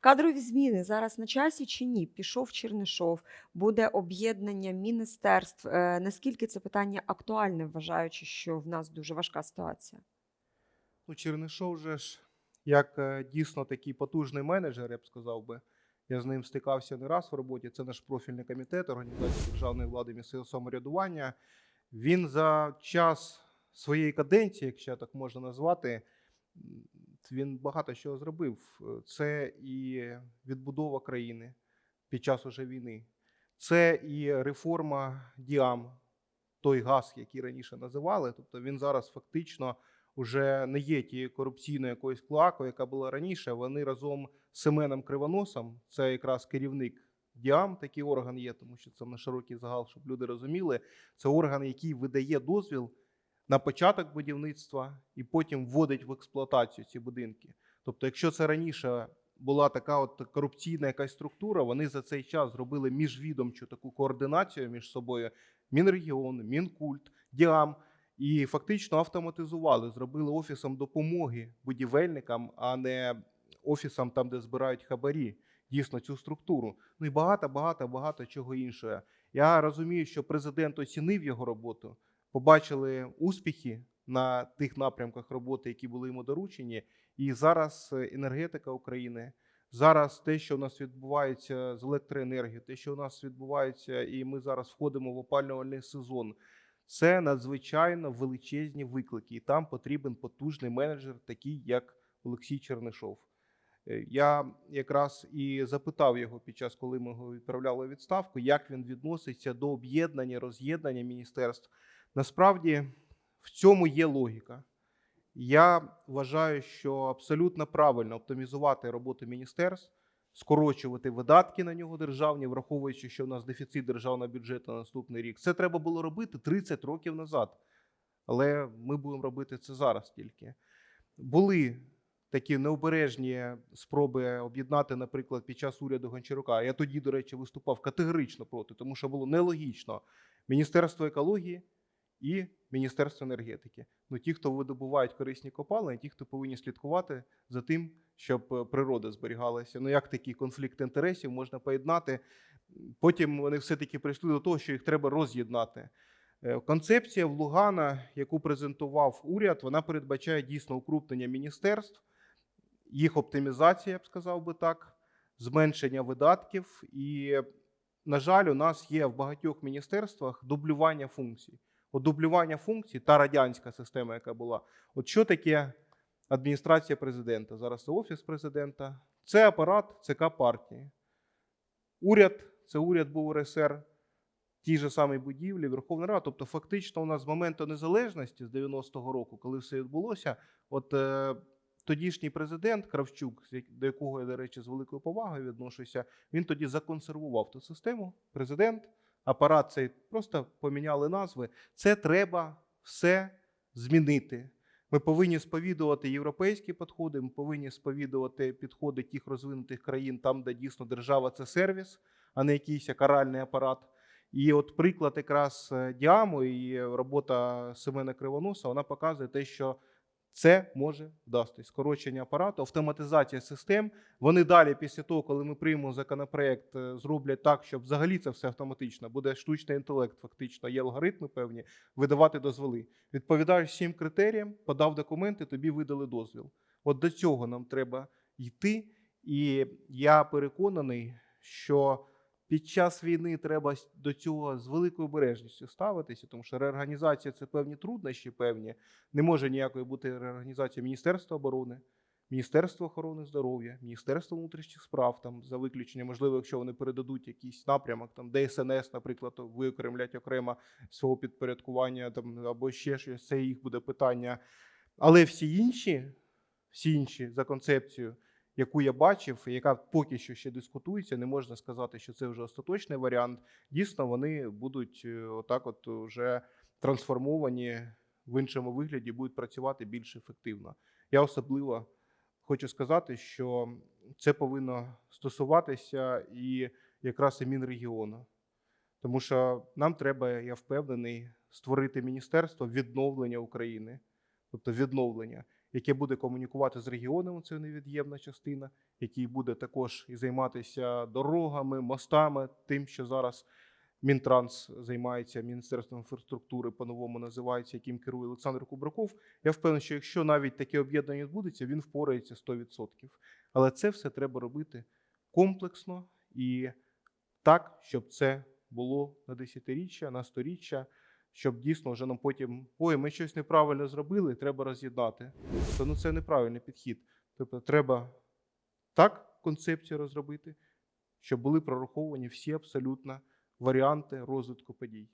Кадрові зміни зараз на часі чи ні? Пішов Чернишов, буде об'єднання міністерств. Е, Наскільки це питання актуальне, вважаючи, що в нас дуже важка ситуація? Ну, Чернишов же ж, як е, дійсно такий потужний менеджер, я б сказав би. Я з ним стикався не раз в роботі. Це наш профільний комітет організації державної влади місцевого самоврядування. Він за час своєї каденції, якщо так можна назвати, він багато чого зробив. Е, Це і відбудова країни під час уже війни, це і реформа Діам, той газ, який раніше називали. Тобто він зараз фактично вже не є тією корупційною якоюсь клоакою, яка була раніше. Вони разом з Семеном Кривоносом, це якраз керівник Діам, такий орган є, тому що це на широкий загал, щоб люди розуміли. Це орган, який видає дозвіл на початок будівництва і потім вводить в експлуатацію ці будинки. Тобто, якщо це раніше була така от корупційна якась структура, вони за цей час зробили міжвідомчу таку координацію між собою: Мінрегіон, Мінкульт, Діам. І фактично автоматизували, зробили офісом допомоги будівельникам, а не офісом там, де збирають хабарі, дійсно цю структуру. Ну і багато, багато, багато чого іншого. Я розумію, що президент оцінив його роботу, побачили успіхи на тих напрямках роботи, які були йому доручені. І зараз е, енергетика України, зараз те, що у нас відбувається з електроенергією, те, що у нас відбувається, і ми зараз входимо в опалювальний сезон. Це надзвичайно величезні виклики, і там потрібен потужний менеджер, такий як Олексій Чернишов. Е, Я якраз і запитав його під час, коли ми його відправляли відставку, як він відноситься до об'єднання, роз'єднання міністерств. Насправді в цьому є логіка. Я вважаю, що абсолютно правильно оптимізувати роботу міністерств, скорочувати видатки на нього державні, враховуючи, що у нас дефіцит державного бюджету на наступний рік. Це треба було робити 30 років назад. Але ми будемо робити це зараз тільки. Були такі необережні спроби об'єднати, наприклад, під час уряду Гончарука. Я тоді, до речі, виступав категорично проти, тому що було нелогічно Міністерство екології і Міністерство енергетики. Ну, ті, хто видобувають корисні копалини, ті, хто повинні слідкувати за тим, щоб е, природа зберігалася. Ну як такий конфлікт інтересів можна поєднати? Потім вони все-таки прийшли до того, що їх треба роз'єднати. Е, Концепція в Лугана, яку презентував уряд, вона передбачає дійсно укрупнення міністерств, їх оптимізація, я б сказав би так, зменшення видатків. І, на жаль, у нас є в багатьох міністерствах дублювання функцій. От дублювання функцій, та радянська система, яка була. От що таке адміністрація президента? Зараз це офіс президента, це апарат ЦК партії. Уряд це уряд був РСР, тій же самій будівлі, Верховна Рада. Тобто, фактично, у нас з моменту незалежності з 90-го року, коли все відбулося, от е, тодішній президент Кравчук, до якого я, до речі, з великою повагою відношуся, він тоді законсервував ту систему. Президент, апарат цей просто поміняли назви. Це треба все змінити. Ми повинні сповідувати європейські підходи, ми повинні сповідувати підходи тих розвинутих країн, там, де дійсно держава це сервіс, а не якийсь каральний апарат. І от приклад якраз е, Діаму і робота Семена Кривоноса, вона показує те, що це може вдастись. Скорочення апарату, автоматизація систем. Вони далі, після того, коли ми приймемо законопроект, е, зроблять так, щоб взагалі це все автоматично. Буде штучний інтелект, фактично, є алгоритми певні, видавати дозволи. Відповідаєш всім критеріям, подав документи, тобі видали дозвіл. От до цього нам треба йти. І я переконаний, що під час війни треба до цього з великою обережністю ставитися, тому що реорганізація це певні труднощі, певні. Не може ніякої бути реорганізація Міністерства оборони, Міністерства охорони здоров'я, Міністерства внутрішніх справ, там за виключенням, можливо, якщо вони передадуть якийсь напрямок, там ДСНС, наприклад, виокремлять окремо свого підпорядкування, там або ще щось, це їх буде питання. Але всі інші, всі інші за концепцією, яку я бачив, і яка поки що ще дискутується, не можна сказати, що це вже остаточний варіант. Дійсно, вони будуть е, отак, от вже трансформовані в іншому вигляді, будуть працювати більш ефективно. Я особливо хочу сказати, що це повинно стосуватися і якраз і Мінрегіону. Тому що нам треба, я впевнений, створити міністерство відновлення України, тобто відновлення. Яке буде комунікувати з регіонами, це невід'ємна частина, який буде також і займатися дорогами, мостами, тим, що зараз Мінтранс займається Міністерством інфраструктури, по-новому називається, яким керує Олександр Кубраков. Я впевнений, що якщо навіть таке об'єднання відбудеться, він впорається 100%. Але це все треба робити комплексно і так, щоб це було на десятиріччя, на сторіччя, щоб дійсно вже нам потім ой, ми щось неправильно зробили, треба роз'єднати. Тобто, ну це неправильний підхід. Тобто, треба так концепцію розробити, щоб були прораховані всі абсолютно варіанти розвитку подій.